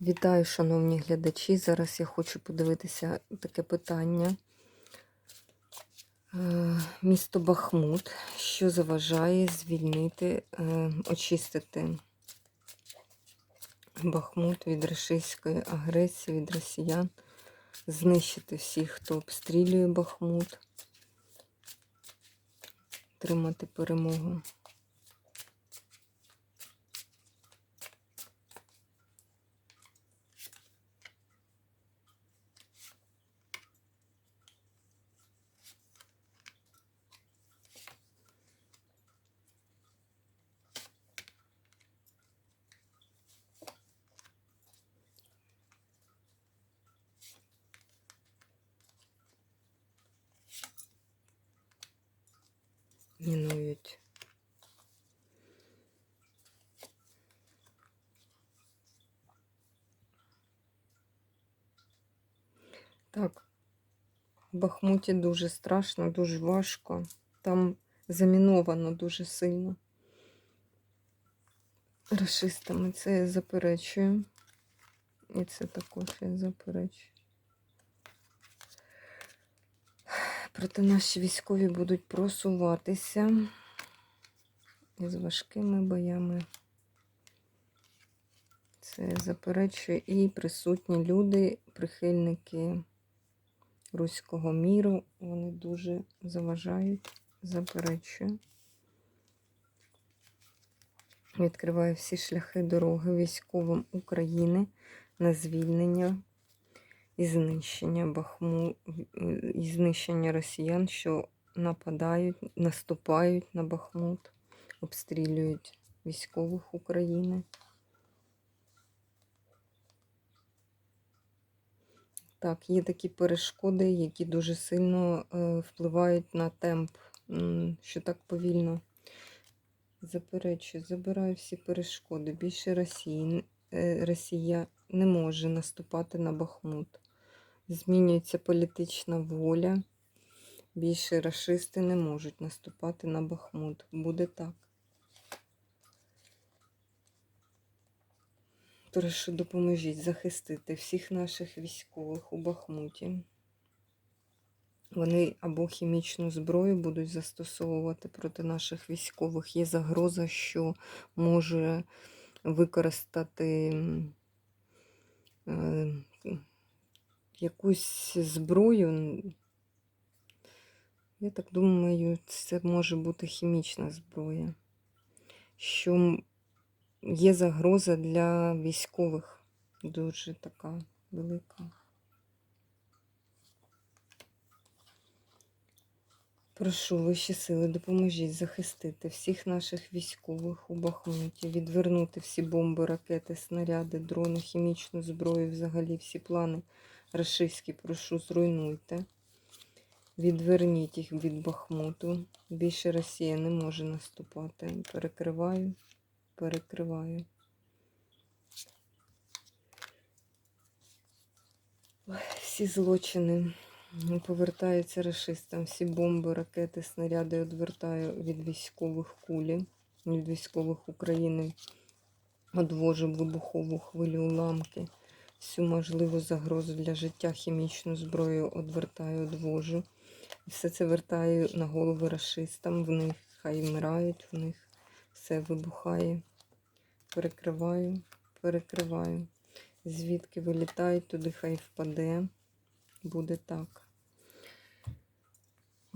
Вітаю, шановні глядачі. Зараз я хочу подивитися таке питання. Е, Місто Бахмут, що заважає звільнити, е, очистити Бахмут від рашистської агресії, від росіян, знищити всіх, хто обстрілює Бахмут, тримати перемогу. Мінують. Так, в Бахмуті дуже страшно, дуже важко. Там заміновано дуже сильно. Рашистами це я заперечую. І це також я заперечую. Проте наші військові будуть просуватися із важкими боями. Це заперечує і присутні люди, прихильники руського міру. Вони дуже заважають, заперечую. Відкриваю всі шляхи дороги військовим України на звільнення і знищення Бахму, і знищення росіян, що нападають, наступають на Бахмут, обстрілюють військових України. Так, є такі перешкоди, які дуже сильно е, впливають на темп, що так повільно. Заперечую, забираю всі перешкоди. Більше Росії, е, Росія не може наступати на Бахмут. Змінюється політична воля. Більше рашисти не можуть наступати на Бахмут. Буде так. Прошу, допоможіть захистити всіх наших військових у Бахмуті. Вони або хімічну зброю будуть застосовувати проти наших військових. Є загроза, що може використати е, якусь зброю. Я так думаю, це може бути хімічна зброя, що є загроза для військових дуже така велика. Прошу вищі сили, допоможіть захистити всіх наших військових у Бахмуті, відвернути всі бомби, ракети, снаряди, дрони, хімічну зброю, взагалі всі плани рашистські, прошу, зруйнуйте. Відверніть їх від Бахмуту. Більше Росія не може наступати. Перекриваю, перекриваю. Всі злочини повертаються рашистам. Всі бомби, ракети, снаряди відвертаю від військових кулі, від військових України. Одвожу вибухову хвилю уламки. Всю можливу загрозу для життя хімічну зброю одвертаю, одвожу. І все це вертаю на голови расистам В них хай вмирають, в них все вибухає. Перекриваю, перекриваю. Звідки вилітають, туди хай впаде. Буде так.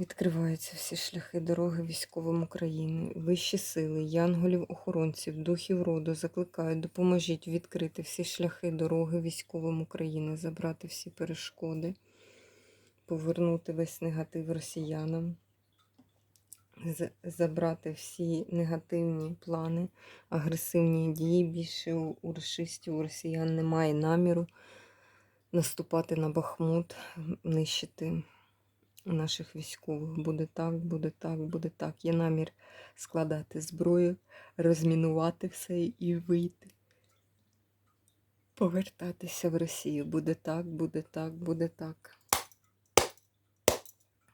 Відкриваються всі шляхи дороги військовим України, вищі сили, янголів, охоронців, духів роду закликають, допоможіть відкрити всі шляхи дороги військовим України, забрати всі перешкоди, повернути весь негатив росіянам, забрати всі негативні плани, агресивні дії. Більше у рашистів, у росіян немає наміру наступати на Бахмут, нищити наших військових. Буде так, буде так, буде так. Є намір складати зброю, розмінувати все і вийти. Повертатися в Росію. Буде так, буде так, буде так.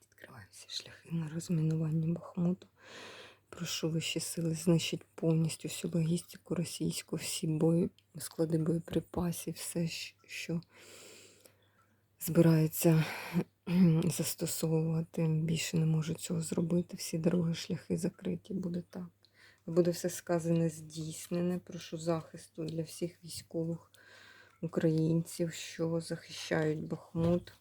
Відкриваємо всі шляхи на розмінування Бахмуту. Прошу вищі сили, знищить повністю всю логістику російську, всі бої, склади боєприпасів, все, що збирається застосовувати. Більше не можуть цього зробити. Всі дороги, шляхи закриті. Буде так. Буде все сказане здійснене. Прошу захисту для всіх військових українців, що захищають Бахмут.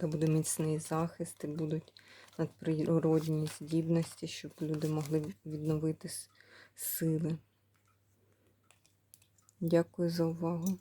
Та буде міцний захист і будуть надприродні здібності, щоб люди могли відновити сили. Дякую за увагу.